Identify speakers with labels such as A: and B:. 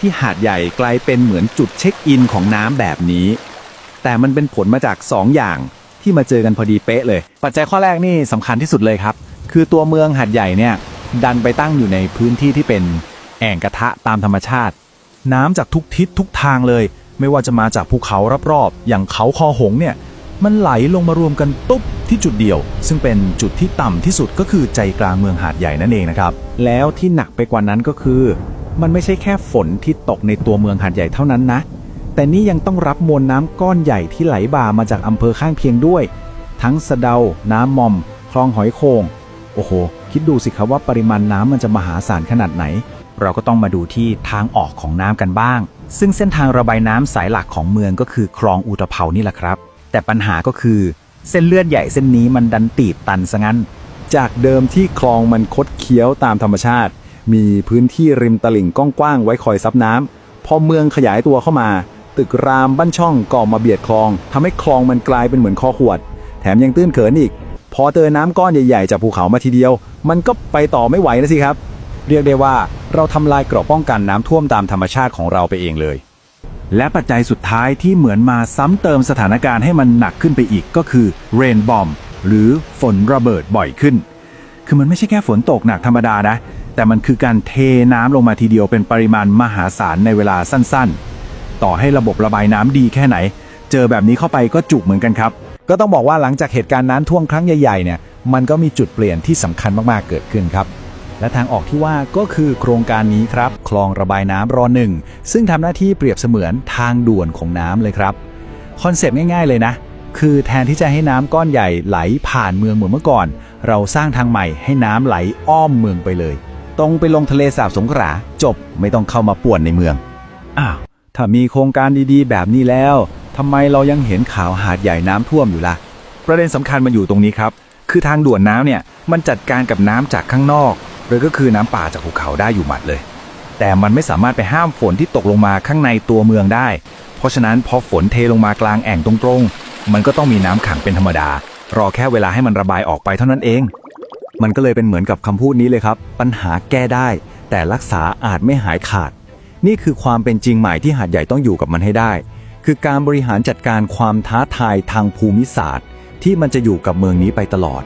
A: ที่หาดใหญ่กลายเป็นเหมือนจุดเช็คอินของน้ำแบบนี้ แต่มันเป็นผลมาจาก 2 อย่างที่มาเจอกันพอดีเป๊ะเลย ปัจจัยข้อแรกนี่สำคัญที่สุดเลยครับ คือตัวเมืองหาดใหญ่เนี่ยดันไปตั้งอยู่ในพื้นที่ที่เป็นแอ่งกระทะตามธรรมชาติ
B: น้ำจากทุกทิศทุกทางเลย ไม่ว่าจะมาจากภูเขารอบๆอย่างเขาคอหงเนี่ยมันไหลลงมารวมกันตุ๊บที่จุดเดียว ซึ่งเป็นจุดที่ต่ำที่สุดก็คือใจกลางเมืองหาดใหญ่นั่นเองนะครับ
A: แล้วที่หนักไปกว่านั้นก็คือ มันไม่ใช่แค่ฝนที่ตกในตัวเมืองหาดใหญ่เท่านั้นนะ แต่นี่ยังต้องรับมวลน้ำก้อนใหญ่ที่ไหลบ่ามาจากอำเภอข้างเคียงด้วย ทั้งสะเดา น้ำมอม คลองหอยโขงโอ้โห คิดดูสิครับว่าปริมาณน้ำมันจะมหาศาลขนาดไหน
C: เราก็ต้องมาดูที่ทางออกของน้ำกันบ้าง ซึ่งเส้นทางระบายน้ำสายหลักของเมืองก็คือคลองอุตภเปานี่แหละครับ แต่ปัญหาก็คือ เส้นเลือดใหญ่เส้นนี้มันดันตีบตันซะงั้น
A: จากเดิมที่คลองมันคดเคี้ยวตามธรรมชาติ มีพื้นที่ริมตลิ่งกว้างๆไว้คอยซับน้ำพอเมืองขยายตัวเข้ามา ตึกรามบ้านช่องก่อมาเบียดคลองทำให้คลองมันกลายเป็นเหมือนคอขวด แถมยังตื้นเขินอีก พอเจอน้ำก้อนใหญ่ๆจากภูเขามาทีเดียว มันก็ไปต่อไม่ไหวนะสิครับ เรียกได้ว่าเราทำลายเกราะป้องกันน้ำท่วมตามธรรมชาติของเราไปเองเลย
B: และปัจจัยสุดท้ายที่เหมือนมาซ้ำเติมสถานการณ์ให้มันหนักขึ้นไปอีกก็คือเรนบอมหรือฝนระเบิดบ่อยขึ้น คือมันไม่ใช่แค่ฝนตกหนักธรรมดานะ แต่มันคือการเทน้ำลงมาทีเดียวเป็นปริมาณมหาศาลในเวลาสั้นๆ ต่อให้ระบบระบายน้ำดีแค่ไหน เจอแบบนี้เข้าไปก็จุกเหมือนกันครับ
A: ก็ต้องบอกว่าหลังจากเหตุการณ์น้ำท่วมครั้งใหญ่ๆเนี่ยมันก็มีจุดเปลี่ยนที่สำคัญมากๆเกิดขึ้นครับและทางออกที่ว่าก็คือโครงการนี้ครับ คลองระบายน้ำรอหนึ่ง ซึ่งทำหน้าที่เปรียบเสมือนทางด่วนของน้ำเลยครับ คอนเซปต์ง่ายๆเลยนะ คือแทนที่จะให้น้ำก้อนใหญ่ไหลผ่านเมืองเหมือนเมื่อก่อน เราสร้างทางใหม่ให้น้ำไหลอ้อมเมืองไปเลย ตรงไปลงทะเลสาบสงขลาจบไม่ต้องเข้ามาป่วนในเมือง อ้าว ถ้ามีโครงการดีๆ แบบนี้แล้วทำไมเรายังเห็นข่าวหาดใหญ่น้ำท่วมอยู่ล่ะ
B: ประเด็นสำคัญมันอยู่ตรงนี้ครับ คือทางด่วนน้ำเนี่ยมันจัดการกับน้ำจากข้างนอก หรือก็คือน้ำป่าจากภูเขาได้อยู่หมัดเลย แต่มันไม่สามารถไปห้ามฝนที่ตกลงมาข้างในตัวเมืองได้ เพราะฉะนั้นพอฝนเทลงมากลางแอ่งตรงๆ มันก็ต้องมีน้ำขังเป็นธรรมดา รอแค่เวลาให้มันระบายออกไปเท่านั้นเอง
A: มันก็เลยเป็นเหมือนกับคำพูดนี้เลยครับ ปัญหาแก้ได้ แต่รักษาอาจไม่หายขาด นี่คือความเป็นจริงใหม่ที่หาดใหญ่ต้องอยู่กับมันให้ได้ คือการบริหารจัดการความท้าทายทางภูมิศาสตร์ ที่มันจะอยู่กับเมืองนี้ไปตลอด